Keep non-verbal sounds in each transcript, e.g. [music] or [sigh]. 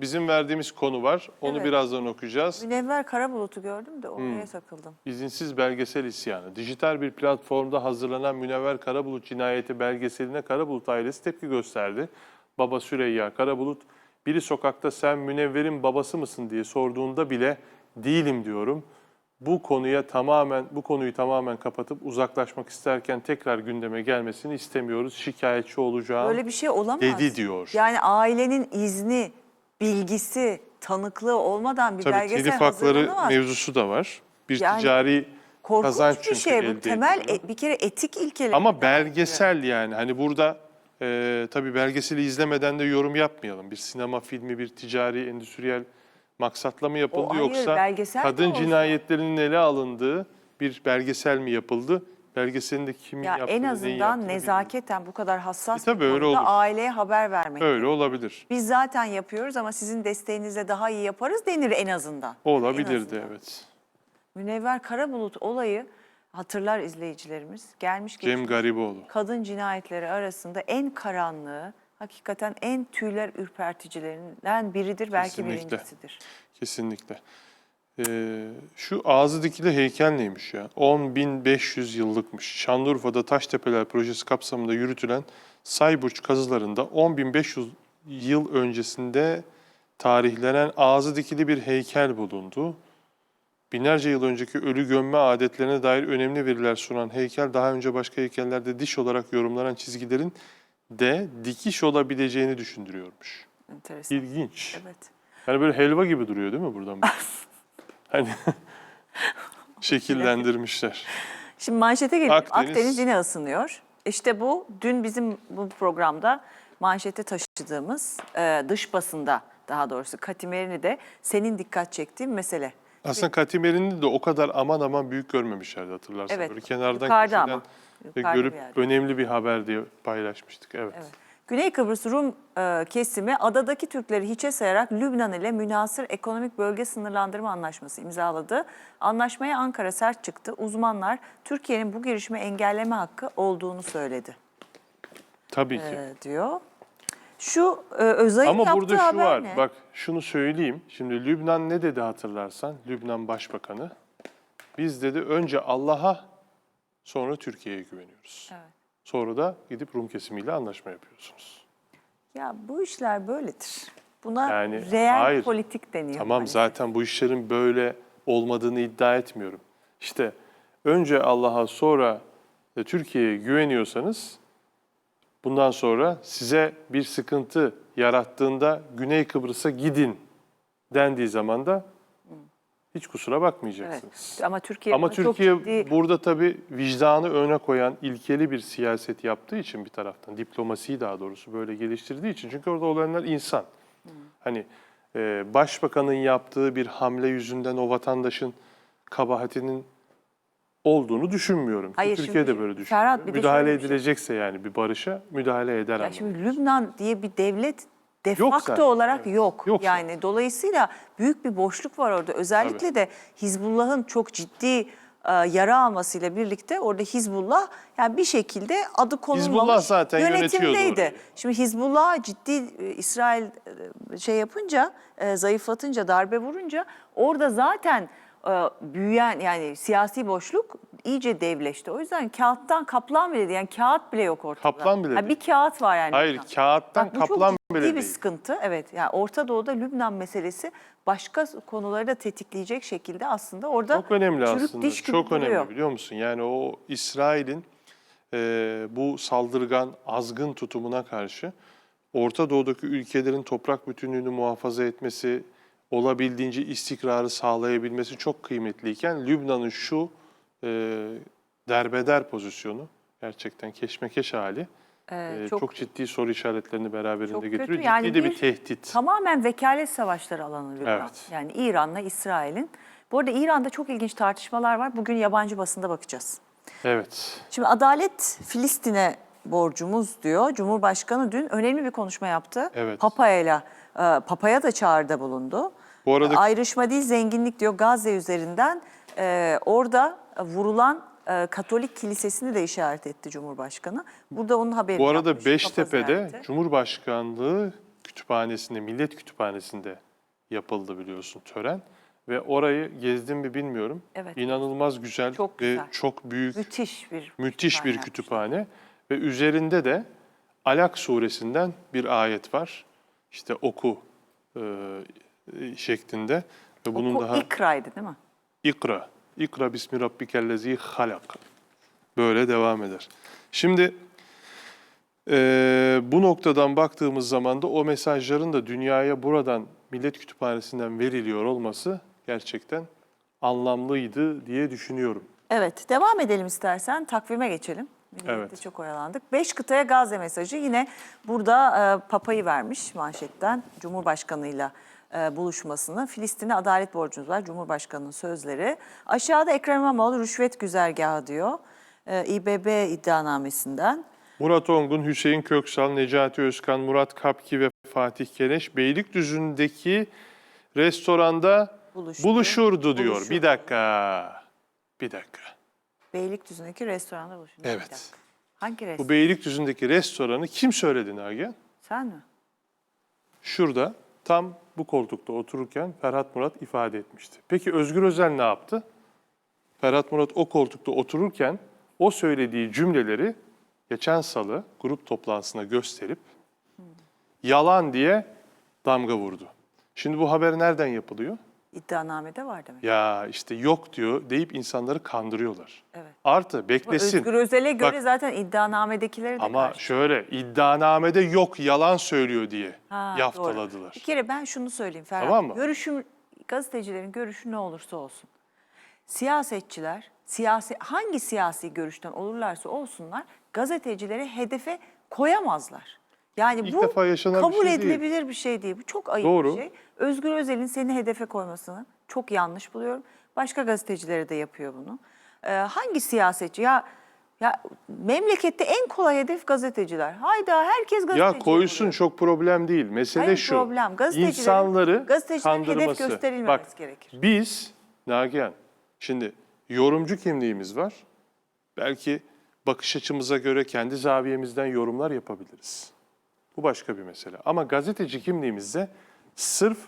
bizim verdiğimiz konu var. Onu Evet. birazdan okuyacağız. Münevver Karabulut'u gördüm de oraya Hmm. takıldım. İzinsiz belgesel isyanı. Dijital bir platformda hazırlanan Münevver Karabulut cinayeti belgeseline Karabulut ailesi tepki gösterdi. Baba Süreyya Karabulut, biri sokakta sen Münevver'in babası mısın diye sorduğunda bile değilim diyorum. Bu konuya tamamen bu konuyu tamamen kapatıp uzaklaşmak isterken tekrar gündeme gelmesini istemiyoruz. Şikayetçi olacağım. Böyle bir şey olamaz. dedi diyor. Yani ailenin izni, bilgisi, tanıklığı olmadan bir Tabii belgesel telif hakları hazırlanamaz. mevzusu da var. Bir Yani ticari Korkunç kazanç bir çünkü şey bu. Temel ediliyor. e- bir kere etik ilkeler. Ama belgesel yani hani burada e, tabii belgeseli izlemeden de yorum yapmayalım. Bir sinema filmi, bir ticari, endüstriyel maksatla mı yapıldı O hayır, yoksa belgesel de kadın olsa. cinayetlerinin ele alındığı bir belgesel mi yapıldı? Belgeselin de kimin ya yaptığı, en azından nezaketen bu kadar hassas E tabii bir öyle olur. aileye haber vermek. Öyle olabilir. Biz zaten yapıyoruz ama sizin desteğinizle daha iyi yaparız denir en azından. En Olabilirdi azından. evet. Münevver Karabulut olayı hatırlar izleyicilerimiz. Gelmiş geçmiş Cem Gariboğlu. kadın cinayetleri arasında en karanlığı, hakikaten en tüyler ürperticilerinden biridir. Belki Kesinlikle. birincisidir. Kesinlikle. Ee, şu ağzı dikili heykel neymiş ya? 10.500 yıllıkmış. Şanlıurfa'da Taştepeler projesi kapsamında yürütülen Sayburç kazılarında 10.500 yıl öncesinde tarihlenen ağzı dikili bir heykel bulundu. Binlerce yıl önceki ölü gömme adetlerine dair önemli veriler sunan heykel daha önce başka heykellerde diş olarak yorumlanan çizgilerin de dikiş olabileceğini düşündürüyormuş. Enteresan. İlginç. Evet. Yani böyle helva gibi duruyor değil mi buradan? [laughs] hani [laughs] şekillendirmişler. Şimdi manşete gelelim. Akdeniz- Akdeniz. yine ısınıyor. İşte bu dün bizim bu programda manşete taşıdığımız e, dış basında daha doğrusu Katimerini de senin dikkat çektiğin mesele. Aslında Katimer'ini de o kadar aman aman büyük görmemişlerdi hatırlarsan. Evet, Böyle kenardan yukarıda ama. Yukarıda görüp bir önemli bir haber diye paylaşmıştık. Evet. Evet. Güney Kıbrıs Rum e, kesimi adadaki Türkleri hiçe sayarak Lübnan ile münasır ekonomik bölge sınırlandırma anlaşması imzaladı. Anlaşmaya Ankara sert çıktı. Uzmanlar Türkiye'nin bu girişimi engelleme hakkı olduğunu söyledi Tabii ki. e, diyor. Şu e, Özay'ın Ama yaptığı burada şu haber var. ne? Bak şunu söyleyeyim. Şimdi Lübnan ne dedi hatırlarsan? Lübnan Başbakanı. Biz dedi önce Allah'a sonra Türkiye'ye güveniyoruz. Evet. Sonra da gidip Rum kesimiyle anlaşma yapıyorsunuz. Ya bu işler böyledir. Buna Yani reel hayır. politik deniyor. Tamam maalesef. zaten bu işlerin böyle olmadığını iddia etmiyorum. İşte önce Allah'a sonra da Türkiye'ye güveniyorsanız bundan sonra size bir sıkıntı yarattığında Güney Kıbrıs'a gidin dendiği zaman da hiç kusura bakmayacaksınız. Evet. Ama Türkiye Ama bunu çok Türkiye ciddi- burada tabii vicdanı öne koyan ilkeli bir siyaset yaptığı için bir taraftan, diplomasiyi daha doğrusu böyle geliştirdiği için. Çünkü orada olanlar insan. Hani e, başbakanın yaptığı bir hamle yüzünden o vatandaşın kabahatinin olduğunu düşünmüyorum. Hayır, Türkiye de böyle düşünüyor. Ferhat, bir de müdahale bir şey- edilecekse yani bir barışa müdahale eder Ya şimdi Lübnan diye bir devlet de Yok facto zaten, olarak evet. yok. Yok yani dolayısıyla büyük bir boşluk var orada. Özellikle de Hizbullah'ın çok ciddi e, yara almasıyla birlikte orada Hizbullah yani bir şekilde adı konulmamış yönetimdeydi. Şimdi Hizbullah ciddi e, İsrail e, şey yapınca, e, zayıflatınca, darbe vurunca orada zaten e, büyüyen yani siyasi boşluk iyice devleşti. O yüzden kağıttan kaplan bile değil. Yani kağıt bile yok ortada. Kaplan bile Ha, değil. bir kağıt var yani. Hayır Lübnan. kağıttan Bak, bu kaplan çok ciddi bile bir değil. sıkıntı. Evet. Yani Orta Doğu'da Lübnan meselesi başka konuları da tetikleyecek şekilde aslında orada Çok önemli çürük aslında. diş gibi Çok duruyor. önemli biliyor musun? Yani o İsrail'in e, bu saldırgan, azgın tutumuna karşı Orta Doğu'daki ülkelerin toprak bütünlüğünü muhafaza etmesi, olabildiğince istikrarı sağlayabilmesi çok kıymetliyken Lübnan'ın şu e, derbeder pozisyonu gerçekten keşmekeş hali Ee, e, çok, çok, ciddi soru işaretlerini beraberinde Çok kötü. getiriyor. Yani ciddi de bir, bir- tehdit. tamamen vekalet savaşları alanı Lübnan. Evet. Yani İran'la İsrail'in. Bu arada İran'da çok ilginç tartışmalar var. Bugün yabancı basında bakacağız. Evet. Şimdi adalet Filistin'e borcumuz diyor. Cumhurbaşkanı dün önemli bir konuşma yaptı. Evet. Papa'yla, e, Papa'ya da çağrıda bulundu. Bu arada- Ayrışma değil zenginlik diyor Gazze üzerinden. E, orada vurulan e, Katolik kilisesini de işaret etti Cumhurbaşkanı. Burada onun haberi Bu arada yapmış, Beştepe'de ziyareti. Cumhurbaşkanlığı kütüphanesinde, Millet Kütüphanesi'nde yapıldı biliyorsun tören. Ve orayı gezdim mi bilmiyorum. Evet. İnanılmaz güzel Çok ve güzel. çok büyük, Müthiş bir müthiş bir yapmışlar. kütüphane. Ve üzerinde de Alak suresinden bir ayet var. İşte oku e, şeklinde. Ve bunun Oku daha ikraydı değil mi? İkra. İkra bismi rabbikellezi halak. Böyle devam eder. Şimdi eee, bu noktadan baktığımız zaman da o mesajların da dünyaya buradan Millet Kütüphanesi'nden veriliyor olması gerçekten anlamlıydı diye düşünüyorum. Evet, devam edelim istersen. Takvime geçelim. Evet. çok oyalandık. Beş kıtaya Gazze mesajı yine burada e, Papa'yı vermiş manşetten Cumhurbaşkanı'yla e, buluşmasını. Filistin'e adalet borcumuz var. Cumhurbaşkanı'nın sözleri. Aşağıda Ekrem İmamoğlu rüşvet güzergahı diyor. E, İBB iddianamesinden. Murat Ongun, Hüseyin Köksal, Necati Özkan, Murat Kapki ve Fatih Keleş Beylikdüzü'ndeki restoranda Buluştu. buluşurdu diyor. Buluşurdu. Bir dakika. Bir dakika. Beylikdüzü'ndeki restoranda buluştu. Bir Evet. dakika. Hangi Bu restoran? Beylikdüzü'ndeki restoranı kim söyledi Nagihan? Sen mi? Şurada tam bu koltukta otururken Ferhat Murat ifade etmişti. Peki Özgür Özel ne yaptı? Ferhat Murat o koltukta otururken o söylediği cümleleri geçen salı grup toplantısına gösterip yalan diye damga vurdu. Şimdi bu haber nereden yapılıyor? İddianamede var demek. Ya işte yok diyor deyip insanları kandırıyorlar. Evet. Artı beklesin. Özgür Özel'e göre Bak- zaten iddianamedekileri de Ama karşı. şöyle iddianamede yok yalan söylüyor diye Ha, doğru. yaftaladılar. Bir kere ben şunu söyleyeyim Ferhat. Tamam mı? Görüşüm, gazetecilerin görüşü ne olursa olsun. Siyasetçiler, siyasi hangi siyasi görüşten olurlarsa olsunlar gazetecilere hedefe koyamazlar. Yani İlk bu defa yaşanan bir kabul şey değil. edilebilir bir şey değil. Bu çok ayıp Doğru. bir şey. Özgür Özel'in seni hedefe koymasını çok yanlış buluyorum. Başka gazetecileri de yapıyor bunu. Ee, hangi siyasetçi ya ya memlekette en kolay hedef gazeteciler. Hayda herkes gazeteci. Ya koysun oluyor. çok problem değil. Mesele Hayır, şu. problem. Gazetecilerin- insanları gazetecilerin hedef kandırması. gösterilmemesi Bak, gerekir. Biz Nagihan şimdi yorumcu kimliğimiz var. Belki bakış açımıza göre kendi zaviyemizden yorumlar yapabiliriz. Bu başka bir mesele. Ama gazeteci kimliğimizde sırf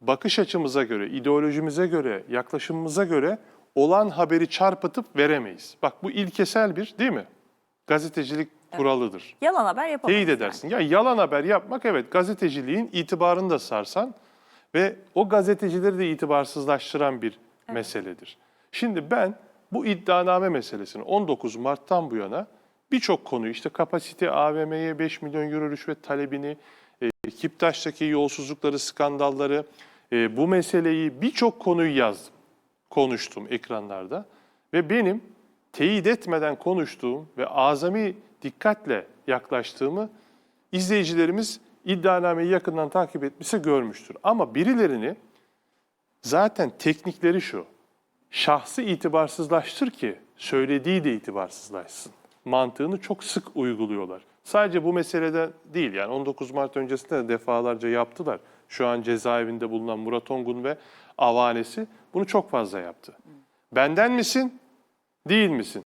bakış açımıza göre, ideolojimize göre, yaklaşımımıza göre olan haberi çarpıtıp veremeyiz. Bak bu ilkesel bir değil mi? Gazetecilik kuralıdır. Yalan haber yapamayız. Teyit edersin. Ya yalan haber yapmak evet gazeteciliğin itibarını da sarsan ve o gazetecileri de itibarsızlaştıran bir meseledir. Şimdi ben bu iddianame meselesini 19 Mart'tan bu yana birçok konuyu işte kapasite AVM'ye 5 milyon euro rüşvet talebini, e, Kiptaş'taki yolsuzlukları, skandalları, e, bu meseleyi birçok konuyu yazdım, konuştum ekranlarda ve benim teyit etmeden konuştuğum ve azami dikkatle yaklaştığımı izleyicilerimiz iddianameyi yakından takip etmişse görmüştür. Ama birilerini zaten teknikleri şu. Şahsı itibarsızlaştır ki söylediği de itibarsızlaşsın. Mantığını çok sık uyguluyorlar. Sadece bu meselede değil yani 19 Mart öncesinde de defalarca yaptılar. Şu an cezaevinde bulunan Murat Ongun ve avanesi bunu çok fazla yaptı. Benden misin? Değil misin?